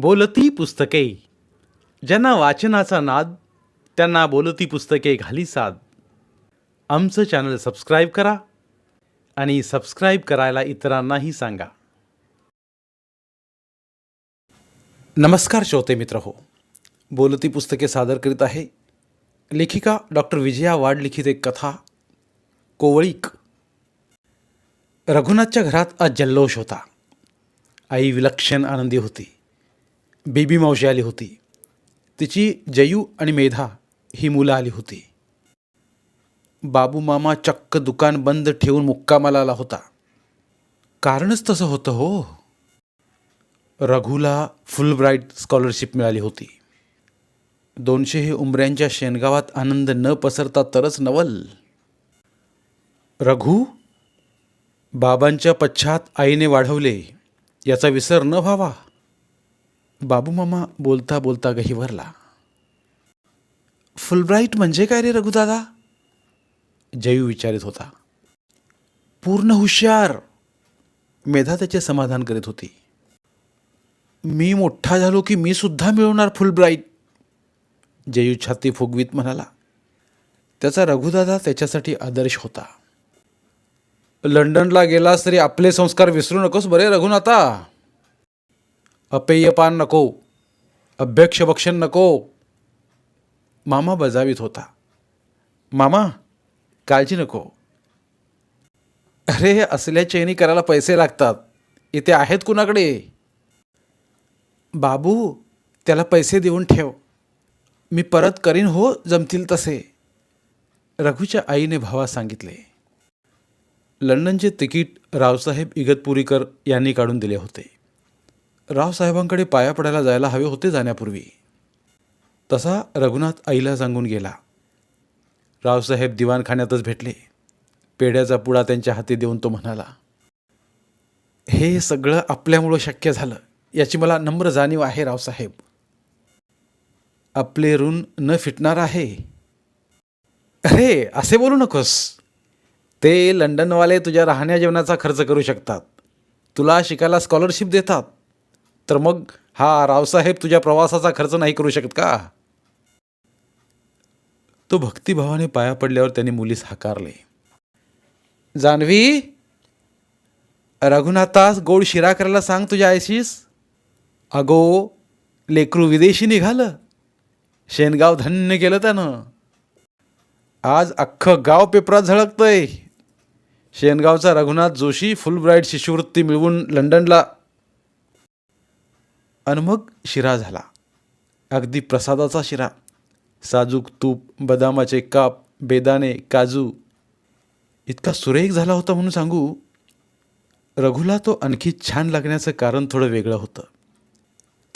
बोलती पुस्तके. ज्यांना वाचनाचा नाद त्यांना बोलती पुस्तके घाली साद. आमचं चॅनल सबस्क्राईब करा आणि सबस्क्राईब करायला इतरांनाही सांगा. नमस्कार श्रोते मित्र हो. बोलती पुस्तके सादर करीत आहे लेखिका डॉक्टर विजया वाड लिखित एक कथा कोवळीक. रघुनाथच्या घरात आज जल्लोष होता. आई विलक्षण आनंदी होती. बेबी मावशी आली होती. तिची जयू आणि मेधा ही मुलं आली होती. बाबू मामा चक्क दुकान बंद ठेवून मुक्कामाला आला होता. कारणच तसं होतं हो. रघुला फुलब्राईट स्कॉलरशिप मिळाली होती. दोनशे हे उमऱ्यांच्या शेणगावात आनंद न पसरता तरच नवल. रघु बाबांच्या पश्चात आईने वाढवले याचा विसर न व्हावा. बाबू मामा बोलता बोलता गहिवरला फुलब्राईट म्हणजे काय रे रघुदादा? जयू विचारित होता. पूर्ण हुशार. मेधा त्याचे समाधान करीत होती. मी मोठा झालो की मी सुद्धा मिळवणार फुलब्राईट जयू छाती फुगवीत म्हणाला. त्याचा रघुदादा त्याच्यासाठी आदर्श होता. लंडनला गेलास तरी आपले संस्कार विसरू नकोस बरे रघुनाथा. अपेयपान नको अभ्यक्षभक्षण नको. मामा बजावीत होता. मामा काळजी नको. अरे असल्या चैनी करायला पैसे लागतात. इथे आहेत कुणाकडे? बाबू त्याला पैसे देऊन ठेव. मी परत करीन हो जमतील तसे. रघूच्या आईने भावा सांगितले. लंडनचे तिकीट रावसाहेब इगतपुरीकर यांनी काढून दिले होते. रावसाहेबांकडे पाया पडायला जायला हवे होते जाण्यापूर्वी. तसा रघुनाथ आईला सांगून गेला. रावसाहेब दिवाणखान्यातच भेटले. पेढ्याचा पुडा त्यांच्या हाती देऊन तो म्हणाला हे सगळं आपल्यामुळं शक्य झालं याची मला नम्र जाणीव आहे रावसाहेब. आपले ऋण न फिटणार आहे. अरे असे बोलू नकोस. ते लंडनवाले तुझ्या राहण्या जेवणाचा खर्च करू शकतात. तुला शिकायला स्कॉलरशिप देतात. तर मग हा रावसाहेब तुझ्या प्रवासाचा खर्च नाही करू शकत का? तो भक्तिभावाने पाया पडल्यावर त्याने मुलीस हाकारले. जान्हवी रघुनाथास गोड शिरा करायला सांग तुझ्या आयशीस अगो लेकरू विदेशी निघालं. शेनगाव धन्य केलं त्यानं. आज अख्खं गाव पेपरात झळकतंय. शेनगावचा रघुनाथ जोशी फुलब्राईट शिष्यवृत्ती मिळवून लंडनला आणि मग शिरा झाला. अगदी प्रसादाचा शिरा. साजूक तूप बदामाचे काप बेदाणे काजू. इतका सुरेख झाला होता म्हणून सांगू रघुला तो आणखी छान लागण्याचं कारण थोडं वेगळं होतं.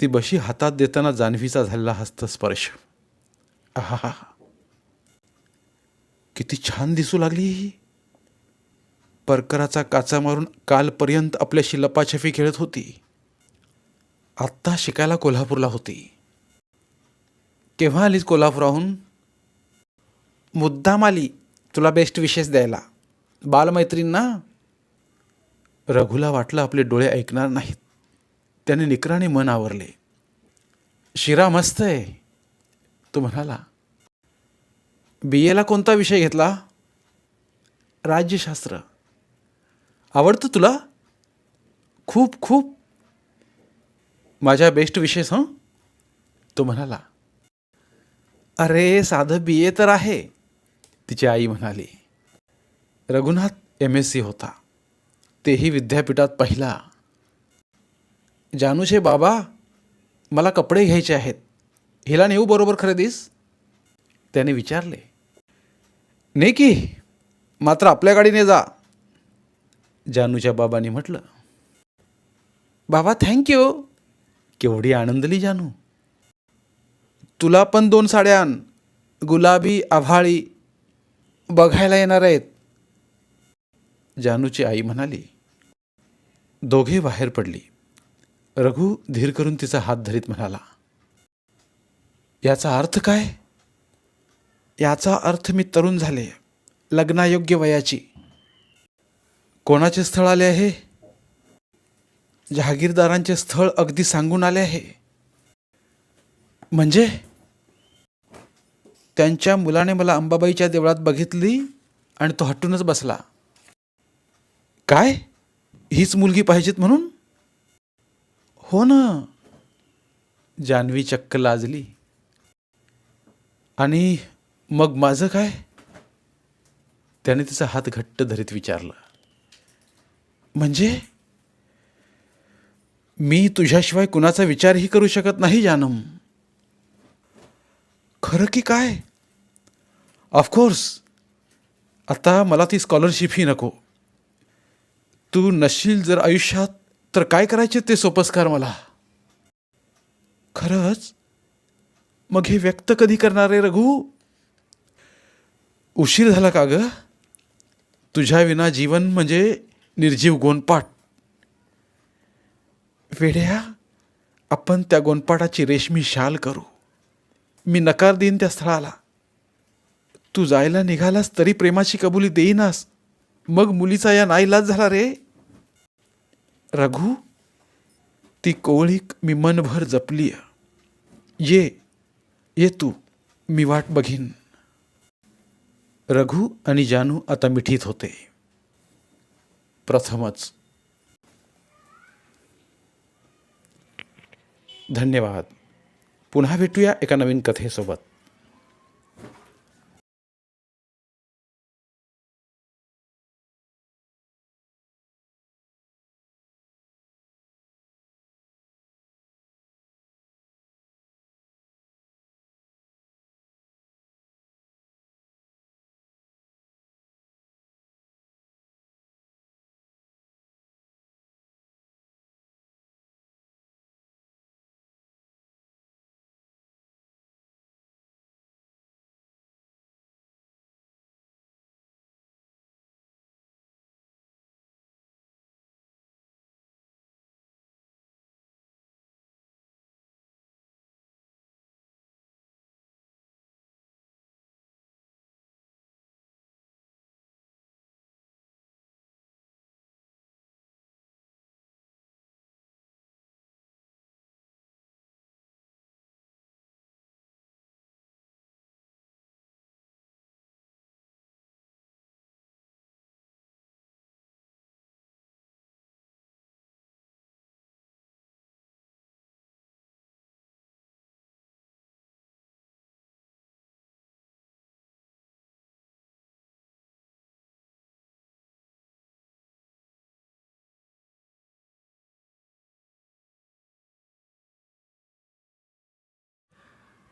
ती बशी हातात देताना जान्हवीचा झालेला हस्तस्पर्श. आहा किती छान दिसू लागली ही. परकराचा काचा मारून कालपर्यंत आपल्याशी लपाछपी खेळत होती. आत्ता शिकायला कोल्हापूरला होती. केव्हा आलीस कोल्हापुराहून? मुद्दाम आली तुला बेस्ट विशेष द्यायला. बालमैत्रींना? रघुला वाटलं आपले डोळे ऐकणार नाहीत. त्याने निकराने मन आवरले. शिरा मस्त आहे तो म्हणाला. बी एला कोणता विषय घेतला? राज्यशास्त्र. आवडतं तुला? खूप खूप माझ्या बेस्ट विशेष हं? तो म्हणाला अरे साधं बी ए तर आहे. तिची आई म्हणाली रघुनाथ एम एस सी होता. तेही विद्यापीठात पहिला. जानूशे बाबा मला कपडे घ्यायचे आहेत. हिला नेऊ बरोबर खरेदीस? त्याने विचारले ने की मात्र आपल्या गाडीने जा. जानूच्या बाबांनी म्हटलं बाबा थँक्यू. केवढी आनंदली जानू. तुला पण दोन साड्या आण. गुलाबी आभाळी. बघायला येणार आहेत. जानूची आई म्हणाली दोघे बाहेर पडली. रघु धीर करून तिचा हात धरीत म्हणाला याचा अर्थ काय? याचा अर्थ मी तरुण झाले लग्नायोग्य वयाची. कोणाचे स्थळ आले आहे? जहागीरदारांचे स्थळ अगदी सांगून आले आहे. म्हणजे? त्यांच्या मुलाने मला अंबाबाईच्या देवळात बघितली आणि तो हटूनच बसला. काय? हीच मुलगी पाहिजेत म्हणून? हो ना. जान्हवी चक्क लाजली. आणि मग माझं काय? त्याने तिचा हात घट्ट धरीत विचारलं. म्हणजे? मी तुझ्याशिवाय कुणाचा विचारही करू शकत नाही जानम. खरं की काय? ऑफकोर्स आता मला ती स्कॉलरशिपही नको. तू नसशील जर आयुष्यात तर काय करायचे ते सोपस्कार मला? खरंच? मग हे व्यक्त कधी करणार आहे रघु? उशीर झाला का ग? तुझ्या विना जीवन म्हणजे निर्जीव गोंदपाट वेड्या आपण त्या गोंडपाटाची रेशमी शाल करू. मी नकार देईन त्या स्थळाला. तू जायला निघालास तरी प्रेमाची कबुली देईनास. मग मुलीचा या नाईलाज झाला रे. रघु ती कोवळीक मी मनभर जपलीय. ये ये तू मी वाट बघीन. रघु आणि जानू आता मिठीत होते. प्रथमच धन्यवाद. पुन्हा भेटूया एका नवीन कथेसोबत.